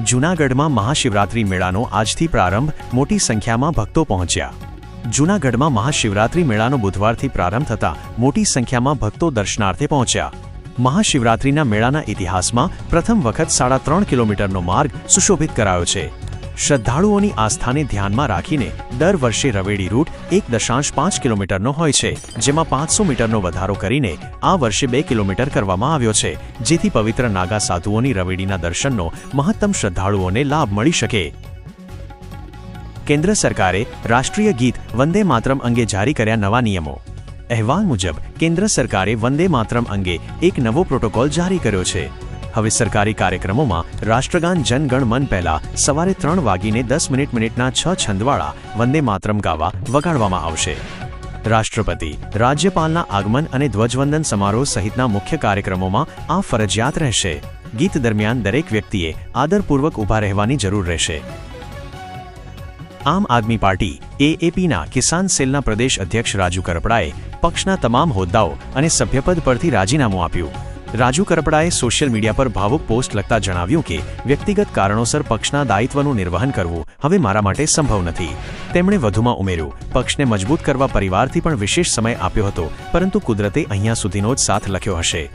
જૂનાગઢમાં મહાશિવરાત્રી મેળાનો આજથી પ્રારંભ મોટી સંખ્યામાં ભક્તો પહોંચ્યા. જૂનાગઢમાં મહાશિવરાત્રી મેળાનો બુધવારથી પ્રારંભ થતા મોટી સંખ્યામાં ભક્તો દર્શનાર્થે પહોંચ્યા. મહાશિવરાત્રીના મેળાના ઇતિહાસમાં પ્રથમ વખત સાડા ત્રણ કિલોમીટરનો માર્ગ સુશોભિત કરાયો છે. શ્રદ્ધાળુઓની આસ્થાને ધ્યાનમાં રાખીને દર વર્ષે રવેડી રૂટ એક દશાંશ પાંચ કિલોમીટરનો હોય છે, જેમાં પાંચસો મીટરનો વધારો કરીને આ વર્ષે બે કિલોમીટર કરવામાં આવ્યો છે. જેથી પવિત્ર નાગા સાધુઓની રવેડીના દર્શનનો મહત્તમ શ્રદ્ધાળુઓને લાભ મળી શકે. કેન્દ્ર સરકારે રાષ્ટ્રીય ગીત વંદે માતરમ અંગે જારી કર્યા નવા નિયમો. અહેવાલ મુજબ, કેન્દ્ર સરકારે વંદે માતરમ અંગે એક નવો પ્રોટોકોલ જારી કર્યો છે. હવે સરકારી કાર્યક્રમોમાં રાષ્ટ્રગાન જનગણ મન પહેલા સવારે ત્રણ વાગીને દસ મિનિટ મિનિટના છ છંદવાળા વંદે માતરમ ગાવા વગાડવામાં આવશે. રાષ્ટ્રપતિ, રાજ્યપાલના આગમન અને ધ્વજવંદન સમારોહ સહિતના મુખ્ય કાર્યક્રમોમાં આ ફરજિયાત રહેશે. ગીત દરમિયાન દરેક વ્યક્તિએ આદરપૂર્વક ઊભા રહેવાની જરૂર રહેશે. આમ આદમી પાર્ટી, એએપીના કિસાન સેલના પ્રદેશ અધ્યક્ષ રાજુ કરપડાએ પક્ષના તમામ હોદ્દાઓ અને સભ્યપદ પરથી રાજીનામું આપ્યું. રાજુ કરપડાએ સોશિયલ મીડિયા પર ભાવુક પોસ્ટ લખતા જણાવ્યું કે, વ્યક્તિગત કારણોસર પક્ષના દાયિત્વનું નિર્વહન કરવું હવે મારા માટે સંભવ નથી. તેમણે વધુમાં ઉમેર્યું, પક્ષને મજબૂત કરવા પરિવારથી પણ વિશેષ સમય આપ્યો હતો, પરંતુ કુદરતે અહીંયા સુધીનો જ સાથ લખ્યો હશે.